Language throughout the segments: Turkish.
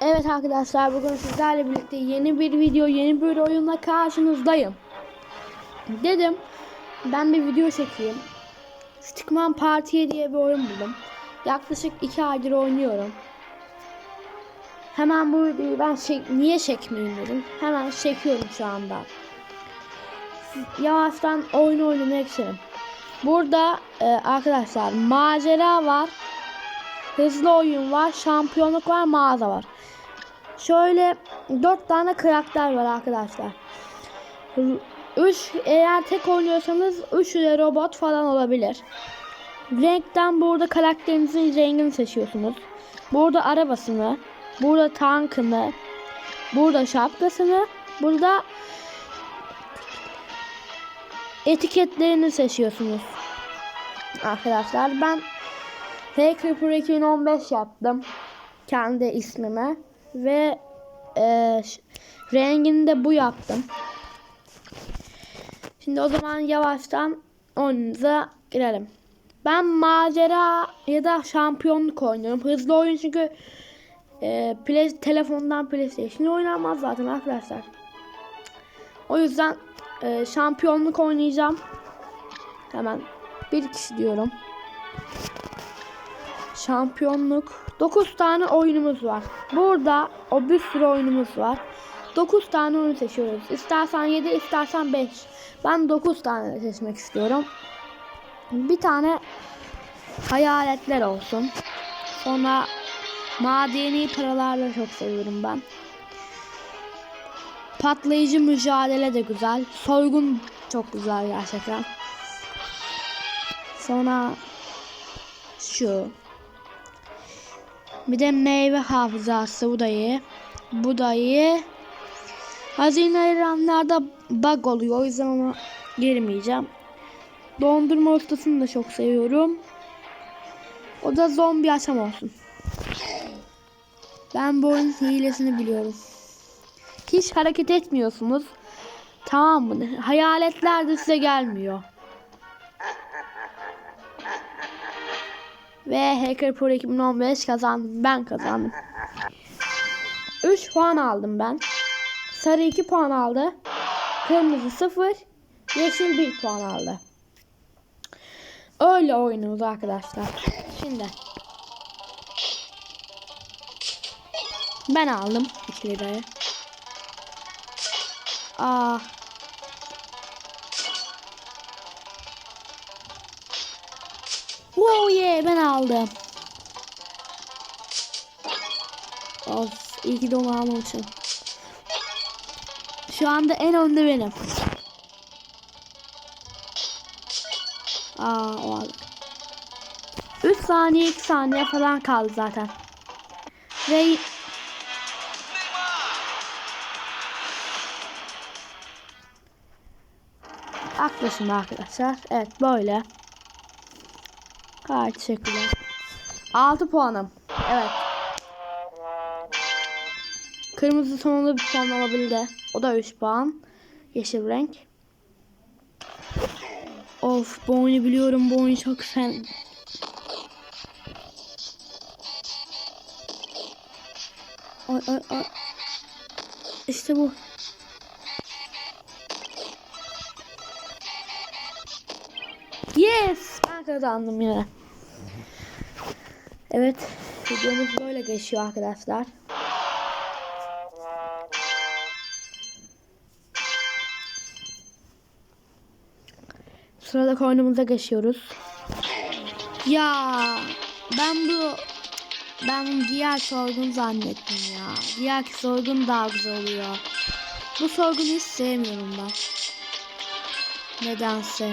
Evet arkadaşlar bugün sizlerle birlikte yeni bir video, yeni bir oyunla karşınızdayım. Dedim ben bir video çekeyim. Stickman Party diye bir oyun buldum. Yaklaşık 2 aydır oynuyorum. Hemen bu videoyu ben çek niye çekmeyeyim dedim. Hemen çekiyorum şu anda. Yavaştan oyun oynamaya geçelim. Burada e, arkadaşlar macera var. Hızlı oyun var, şampiyonluk var, mağaza var. Şöyle dört tane karakter var arkadaşlar. Üç eğer tek oynuyorsanız üçü de robot falan olabilir. Renkten burada karakterinizin rengini seçiyorsunuz. Burada arabasını, burada tankını, burada şapkasını, burada etiketlerini seçiyorsunuz. Arkadaşlar ben Hacker 2015 yaptım. Kendi ismime. Ve e, rengini de bu yaptım. Şimdi o zaman yavaştan oyunumuza girelim. Ben macera ya da şampiyonluk oynuyorum. Hızlı oyun çünkü e, play, telefondan PlayStation oynanmaz zaten arkadaşlar. O yüzden e, şampiyonluk oynayacağım. Hemen bir kişi diyorum. Şampiyonluk. 9 tane oyunumuz var. Burada o bir sürü oyunumuz var. 9 tane oyun seçiyoruz. İstersen 7, istersen 5. Ben 9 tane seçmek istiyorum. Bir tane hayaletler olsun. Sonra madeni paralarla çok seviyorum ben. Patlayıcı mücadele de güzel. Soygun çok güzel gerçekten. Sonra şu. Bir de meyve hafızası bu da iyi. Bu da iyi. Hazine ayıranlarda bug oluyor. O yüzden ona girmeyeceğim. Dondurma ustasını da çok seviyorum. O da zombi açam olsun. Ben bu oyunun hilesini biliyorum. Hiç hareket etmiyorsunuz. Tamam mı? Hayaletler de size gelmiyor. Ve Hacker Pro 2015 kazandım. Ben kazandım. 3 puan aldım ben. Sarı 2 puan aldı. Kırmızı 0. Yeşil 1 puan aldı. Öyle oynuyoruz arkadaşlar. Şimdi. Ben aldım 2 lirayı. Aa. Wow yeah ben aldım. Of iyi ki de almamışım. Şu anda en önde benim. Aa o aldı. 3 saniye 2 saniye falan kaldı zaten. Ve Aklaşın arkadaşlar. Evet böyle. Gayet teşekkürler. 6 puanım. Evet. Kırmızı sonunda bir puan alabildi. O da 3 puan. Yeşil renk. Of bu oyunu biliyorum. Bu oyun çok sen. Ay ay ay. İşte bu. Yes! Ben kazandım yine. Evet. Videomuz böyle geçiyor arkadaşlar. Sıradaki oyunumuza geçiyoruz. Ya ben bu ben diğer sorgun zannettim ya. Diğer sorgun daha güzel oluyor. Bu sorgunu hiç sevmiyorum ben. Nedense.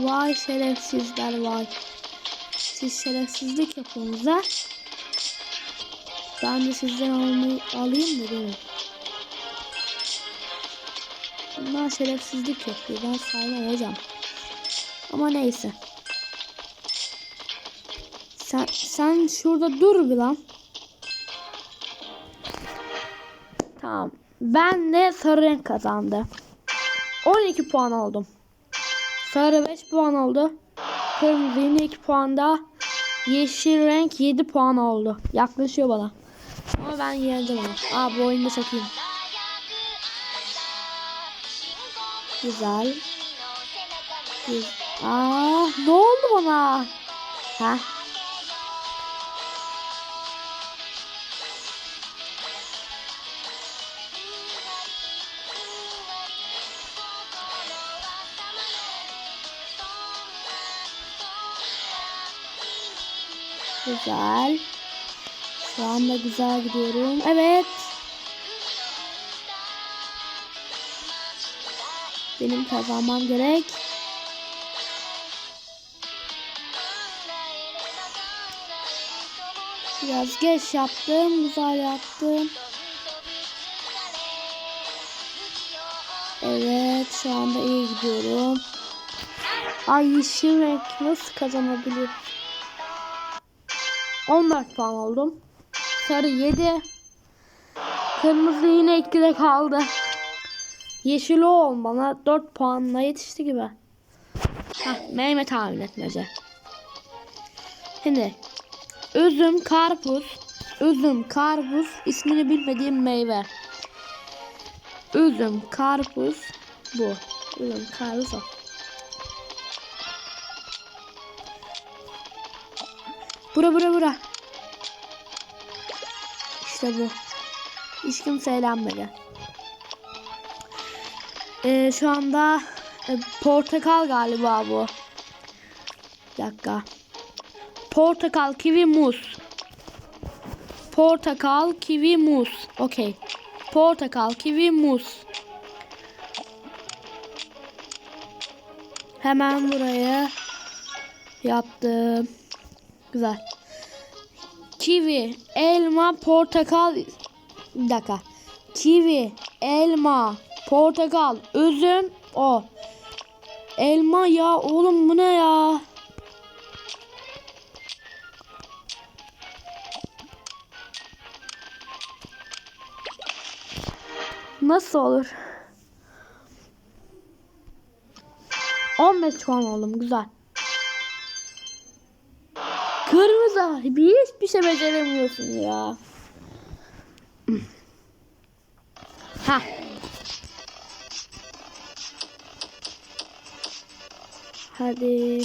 Vay şerefsizler vay. Siz şerefsizlik yapıyorsunuz? Ben de sizden almayı alayım mı değil Bunlar şerefsizlik yapıyor. Ben saymam hocam. Ama neyse. Sen, sen şurada dur bir lan. Tamam. Ben de sarı renk kazandı. 12 puan oldum. Sarı 5 puan oldu. kırmızı yine 2 puanda. Yeşil renk 7 puan oldu. Yaklaşıyor bana. Ama ben yeneceğim onu. Aa bu oyunu da çekeyim. Güzel. Güzel. Aa ne oldu bana? Ha? Güzel. Şu anda güzel gidiyorum. Evet. Benim kazanmam gerek. Biraz geç yaptım. Güzel yaptım. Evet. Şu anda iyi gidiyorum. Ay yeşil renk nasıl kazanabilir? 14 puan oldum. Sarı 7. Kırmızı yine 2'de kaldı. Yeşil o bana 4 puanla yetişti gibi. Heh, meyve tahmin etmece. Şimdi üzüm, karpuz, üzüm, karpuz ismini bilmediğim meyve. Üzüm, karpuz bu. Üzüm, karpuz o. Bura bura bura. İşte bu. Hiç kimse eğlenmedi. Ee, şu anda e, portakal galiba bu. Bir dakika. Portakal, kivi, muz. Portakal, kivi, muz. Okey. Portakal, kivi, muz. Hemen buraya yaptım. Güzel. Kivi, elma, portakal. Bir dakika. Kivi, elma, portakal, üzüm, o. Elma ya oğlum bu ne ya? Nasıl olur? 15 puan oldum güzel. Kırmızı bir hiçbir şey beceremiyorsun ya. Ha. Hadi.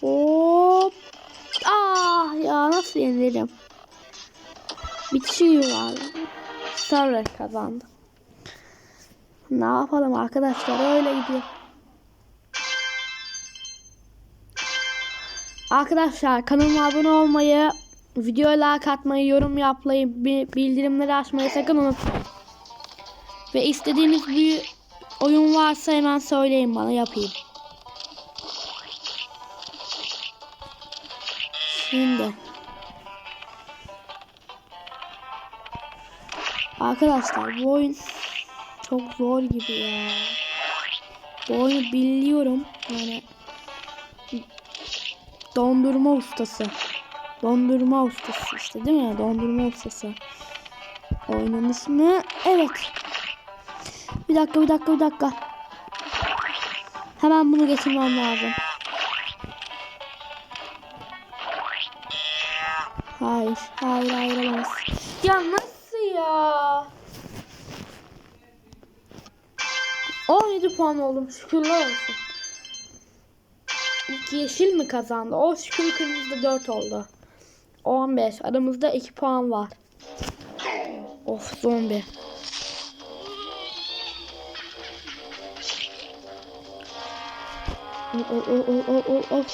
Hop. Ah ya nasıl yenilirim? Bitiyor abi. Sarı kazandı. Ne yapalım arkadaşlar öyle gidiyor. Arkadaşlar kanalıma abone olmayı, videoya like atmayı, yorum yapmayı, bi- bildirimleri açmayı sakın unutmayın. Ve istediğiniz bir oyun varsa hemen söyleyin bana yapayım. Şimdi. Arkadaşlar bu oyun çok zor gibi ya. Bu oyunu biliyorum. Yani dondurma ustası. Dondurma ustası işte değil mi? Dondurma ustası. Oyunun ismi evet. Bir dakika bir dakika bir dakika. Hemen bunu getirmem lazım. Hayır, hayır, hayır olamaz. Ya nasıl ya? 17 puan oldum şükürler olsun. İlk yeşil mi kazandı? O şükür kırmızıda 4 oldu. 15. Aramızda 2 puan var. Of zombi. Oh, oh, oh, oh, oh, oh, oh.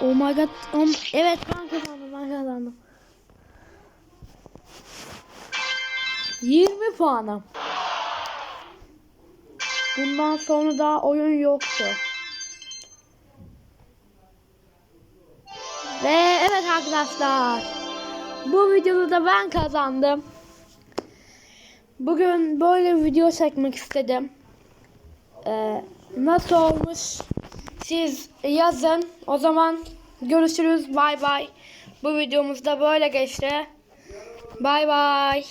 Oh my god. Um, evet ben kazandım ben kazandım. 20 puanım. Bundan sonra daha oyun yoktu. Ve evet arkadaşlar. Bu videoda da ben kazandım. Bugün böyle bir video çekmek istedim. Ee, nasıl olmuş? Siz yazın. O zaman görüşürüz. Bay bay. Bu videomuz da böyle geçti. Bay bay.